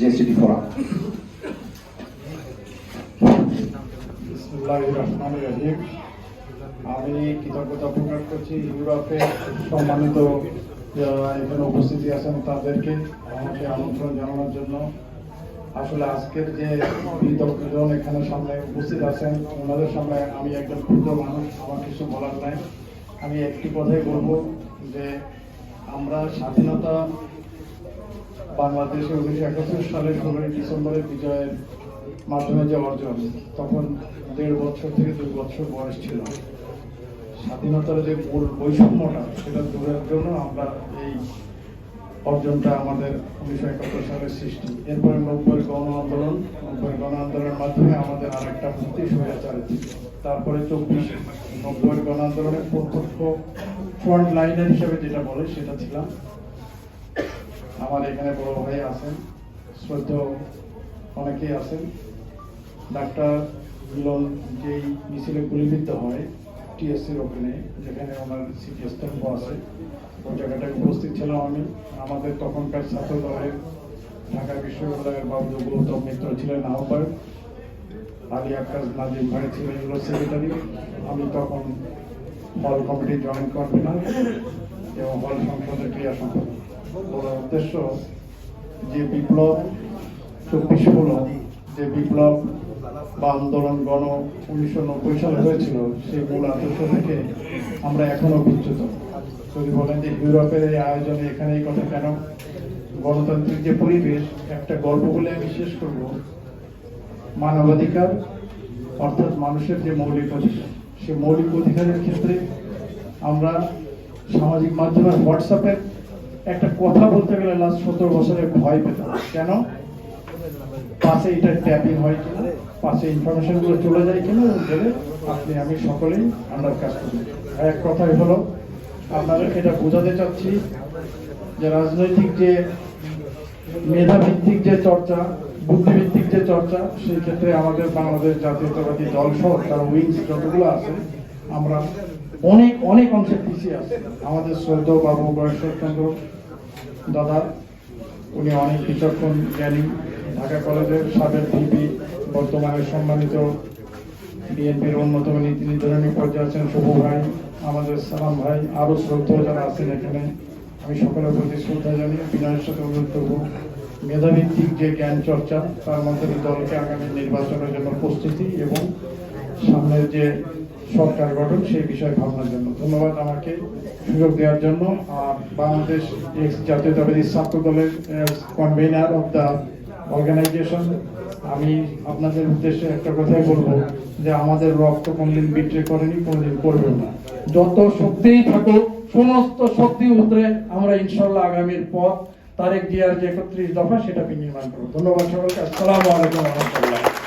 JST বিসমুল্লাহির আমি কৃতজ্ঞতা প্রকাশ করছি ইউরোপের সম্মানিত এখানে উপস্থিতি আছেন তাদেরকে, আমাকে আমন্ত্রণ জানানোর জন্য। আসলে আজকের যে বিদগ্ধজন এখানে সামনে উপস্থিত আছেন, ওনাদের সামনে আমি একজন ক্ষুদ্র মানুষ, আমার কিছু বলার নাই। আমি একটি কথাই বলব যে, আমরা স্বাধীনতা বাংলাদেশে উনিশশো একাত্তর সালের ষোলোই ডিসেম্বরের বিজয়ের মাধ্যমে যে অর্জন, তখন দেড় বছর থেকে দুই বছর বয়স ছিল। স্বাধীনতার যে মূল বৈষম্যটা, সেটা দূরের জন্য আমরা এই অর্জনটা আমাদের উনিশশো একাত্তর সালের সৃষ্টি। এরপরে নব্বই গণ আন্দোলন, নব্বই গণ আন্দোলনের মাধ্যমে আমাদের আরেকটা মুক্তি স্বৈরাচারে তারপরে চব্বিশ নব্বই গণ আন্দোলনের প্রত্যক্ষ ফ্রন্ট লাইনের হিসেবে যেটা বলে, সেটা ছিলাম। আমার এখানে বড় ভাই আছেন শ্রদ্ধেয় অনেকেই আছেন। ডাক্তার মিলন যেই মিছিলে গুলিবিদ্ধ হয়, টিএসসির ওখানে যেখানে ওনার সিটি স্তম্ভ আছে ওই জায়গাটায় উপস্থিত ছিলাম আমি। আমাদের তখনকার ছাত্র দলের ঢাকা বিশ্ববিদ্যালয়ের বাবু গৌতম মিত্র ছিলেন আহ্বায়ক। আলী আকাশ নাজিম ভাই ছিলেন সেক্রেটারি। আমি তখন হল কমিটির জয়েন্ট কনভেনার এবং হল সংসদের ক্রিয়া সম্পাদক। বড় উদ্দেশ্য যে বিপ্লব চব্বিশ হলো যে বিপ্লব বা আন্দোলন গণ উনিশশো নব্বই সালে হয়েছিল, সেই মূল আদর্শ থেকে আমরা এখনও বিচ্যুত। যদি বলেন যে ইউরোপের এই আয়োজনে এখানে এই কথা কেন? গণতান্ত্রিক যে পরিবেশ, একটা গল্প বলে আমি শেষ করব। মানবাধিকার, অর্থাৎ মানুষের যে মৌলিক অধিকার সে মৌলিক অধিকারের ক্ষেত্রে আমরা সামাজিক মাধ্যমে হোয়াটসঅ্যাপের একটা কথা বলতে গেলে লাস্ট সতেরো বছরে ভয় পেতাম। কেন? পাশে এটা ট্যাপিং হয় কিনা, পাশে ইনফরমেশনগুলো চলে যায় কিনা গেলে আপনি আমি সকলেই আন্ডার কাজ করি। এক কথাই হলো আপনাদের এটা বোঝাতে চাচ্ছি যে রাজনৈতিক যে মেধাভিত্তিক যে চর্চা, বুদ্ধিভিত্তিক যে চর্চা, সেই ক্ষেত্রে আমাদের বাংলাদেশ জাতীয়তাবাদী দল সহ তার উইংস যতগুলো আছে, আমরা অনেক অনেক অংশে পিছিয়ে আছে। আমাদের শ্রদ্ধ বাবু বয়সচন্দ্র দাদা, উনি অনেক বিচক্ষণ, জ্ঞানী। ঢাকা কলেজের সাবেক ভিপি, বর্তমানে সম্মানিত বিএনপির অন্যতম নীতি নির্ধারণী পর্যায়ে আছেন শুভ ভাই। আমাদের সালাম ভাই আরও শ্রদ্ধেয় যারা আছেন এখানে। আমি সকলের প্রতি শ্রদ্ধা জানিয়ে বিনয়ের সাথে অনুরোধ করব। মেধাভিত্তিক যে জ্ঞান চর্চা, তার মধ্যে দলকে আগামী নির্বাচনের জন্য প্রস্তুতি এবং সামনের যে সরকার গঠন, সেই বিষয়ে ভাবনার জন্য। ধন্যবাদ আমাকে সুযোগ দেওয়ার জন্য। আর বাংলাদেশ এক্স জাতীয়তাবাদী ছাত্র দলের কনভেনার অফ দ্য অর্গানাইজেশন, আমি আপনাদের উদ্দেশ্যে একটা কথাই বলব যে আমাদের রক্ত কোনদিন বিট্রে করেনি, কোনদিন করবেন না। যত শক্তিই থাকুক, সমস্ত শক্তি উতরে আমরা ইনশাল্লাহ আগামীর পথ তারেক জিয়ার যে একত্রিশ দফা সেটা বিনির্মাণ করব। ধন্যবাদ সকলকে। আসসালামু আলাইকুম রহমতুল্লাহ।